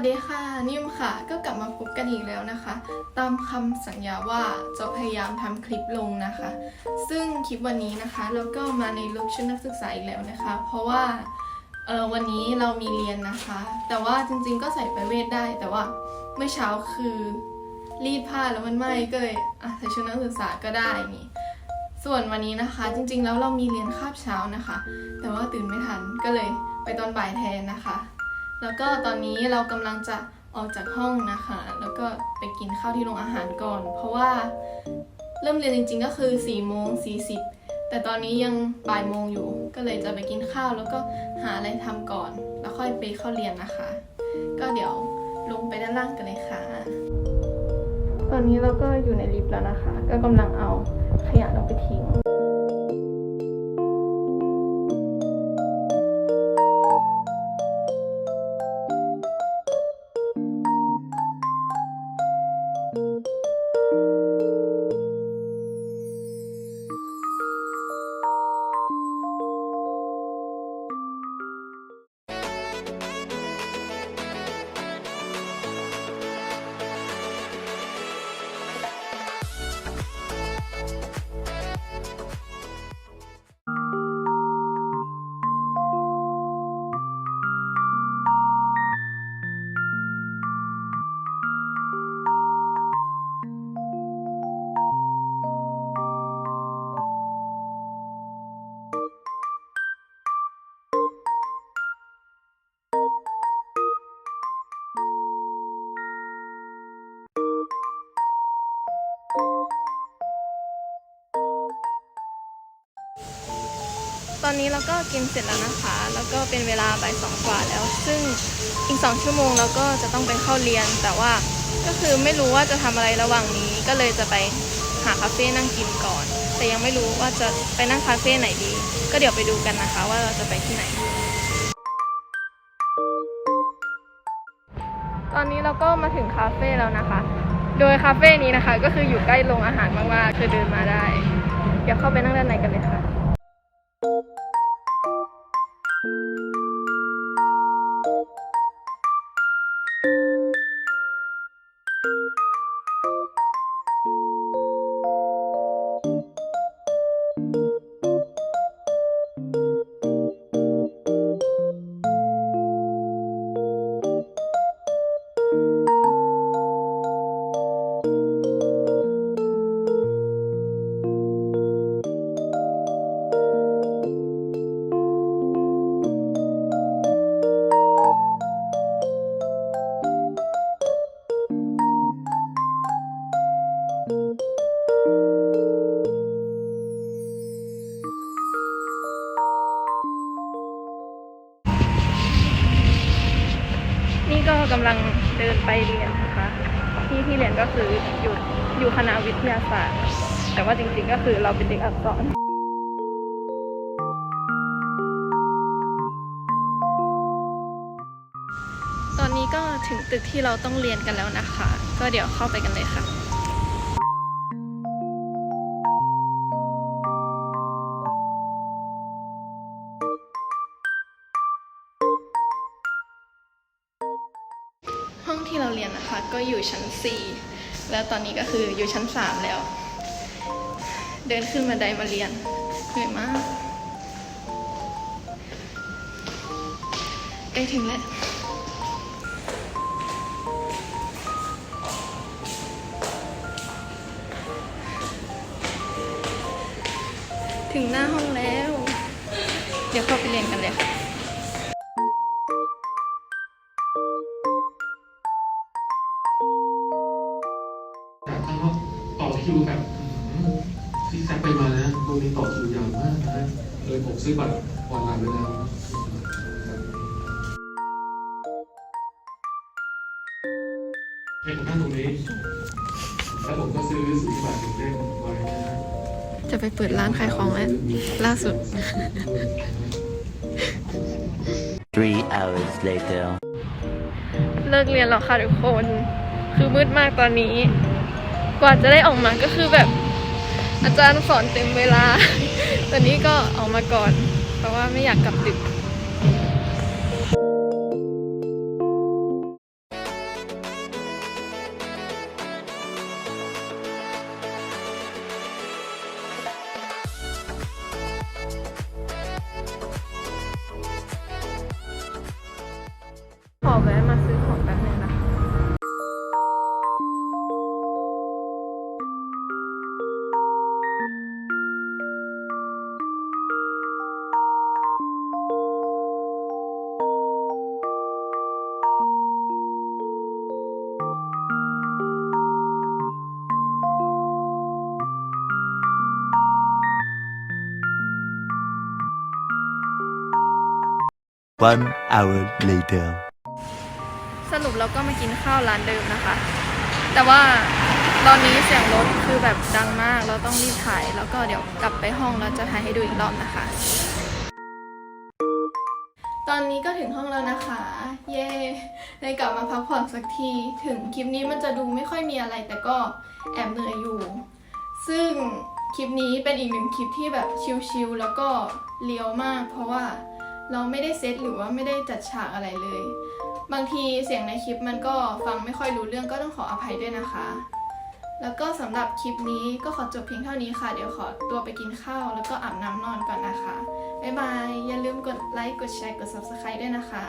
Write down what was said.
วัสดีค่ะ นิ่มค่ะ ก็กลับมาพบกันอีกแล้วนะคะ ตามคำสัญญาว่าจะพยายามทำคลิปลงนะคะ ซึ่งคลิปวันนี้นะคะเราก็มาในลุคชุดนักศึกษาอีกแล้วนะคะ เพราะว่าเออวันนี้เรามีเรียนนะคะ แต่ว่าจริงๆก็ใส่ไปเวทได้ แต่ว่าเมื่อเช้าคือรีดผ้าแล้วมันไหม้ก็เลยอะใส่ชุดนักศึกษาก็ได้นี่ส่วนวันนี้นะคะ จริงๆแล้วเรามีเรียนคาบเช้านะคะ แต่ว่าตื่นไม่ทันก็เลยไปตอนบ่ายแทนนะคะ แล้วก็ตอนนี้เรากำลังจะออกจากห้องนะคะ แล้วก็ไปกินข้าวที่โรงอาหารก่อน เพราะว่าเริ่มเรียนจริง ๆ ก็คือ4ี่โมงสีแต่ตอนนี้ยังบ่ายโมงอยู่ ก็เลยจะไปกินข้าวแล้วก็หาอะไรทำก่อน แล้วค่อยไปเข้าเรียนนะคะ ก็เดี๋ยวลงไปด้านล่างกันเลยค่ะ ตอนนี้เราก็อยู่ในลิฟต์แล้วนะคะ ก็กำลังเอาขยะลงไปทิ้ง อนนี้เราก็กินเสร็จแล้วนะคะ แล้วก็เป็นเวลาบ่ายสองกว่าแล้ว ซึ่งอีกสองชั่วโมงเราก็จะต้องไปเข้าเรียน แต่ว่าก็คือไม่รู้ว่าจะทำอะไรระหว่างนี้ ก็เลยจะไปหาคาเฟ่นั่งกินก่อน แต่ยังไม่รู้ว่าจะไปนั่งคาเฟ่ไหนดี ก็เดี๋ยวไปดูกันนะคะ ว่าเราจะไปที่ไหน ตอนนี้เราก็มาถึงคาเฟ่แล้วนะคะ โดยคาเฟ่นี้นะคะ ก็คืออยู่ใกล้โรงอาหารมากๆคือเดินมาได้ เดี๋ยวเข้าไปนั่งด้านในกันเลยค่ะ ก็กำลังเดินไปเรียนนะคะ ที่ที่เรียนก็คืออยู่อยู่คณะวิทยาศาสตร์ แต่ว่าจริงๆก็คือเราเป็นเด็กอักษรตอนนี้ก็ถึงตึกที่เราต้องเรียนกันแล้วนะคะ ก็เดี๋ยวเข้าไปกันเลยค่ะ เราเรียนนะคะ ก็อยู่ชั้น 4 แล้วตอนนี้ก็คืออยู่ชั้น 3 แล้ว เดินขึ้นบันไดมาเรียนเหนื่อยมากใกล้ถึงแล้วถึงหน้าห้องแล้ว เดี๋ยวเข้าไปเรียนกันเลยค่ะ คิวแบบซีแซกไปมานะตรงนี้ต่อคิวยาวมากนะเลยผมซื้อบัตรออนไลน์ไปแล้วให้ผมนั่งตรงนี้ แล้วผมก็ซื้อสีบัตรถึงเล่นไว้นะฮะจะไปเปิดร้านขายของแล้วล่าสุด Three hours later. เลิกเรียนแล้วค่ะทุกคน คือมืดมากตอนนี้ กว่าจะได้ออกมาก็คือแบบอาจารย์สอนเต็มเวลา ตอนนี้ก็ออกมาก่อน เพราะว่าไม่อยากกลับดึกขอแวะมา One hour later. สรุปเราก็มากินข้าวร้านเดิมนะคะ แต่ว่าตอนนี้เสียงรถคือแบบดังมาก เราต้องรีบถ่าย แล้วก็เดี๋ยวกลับไปห้องแล้วจะถ่ายให้ดูอีกรอบนะคะ ตอนนี้ก็ถึงห้องแล้วนะคะ เย้ได้กลับมาพักผ่อนสักที ถึงคลิปนี้มันจะดูไม่ค่อยมีอะไร แต่ก็แอบเหนื่อยอยู่ ซึ่งคลิปนี้เป็นอีกหนึ่งคลิปที่แบบชิลๆแล้วก็เลี้ยวมาก เพราะว่า เราไม่ได้เซตหรือว่าไม่ได้จัดฉากอะไรเลย บางทีเสียงในคลิปมันก็ฟังไม่ค่อยรู้เรื่องก็ต้องขออภัยด้วยนะคะ แล้วก็สำหรับคลิปนี้ก็ขอจบเพียงเท่านี้ค่ะ เดี๋ยวขอตัวไปกินข้าว แล้วก็อาบน้ำนอนก่อนนะคะ บ๊ายบาย อย่าลืมกดไลค์ กดแชร์ กด subscribe ด้วยนะคะ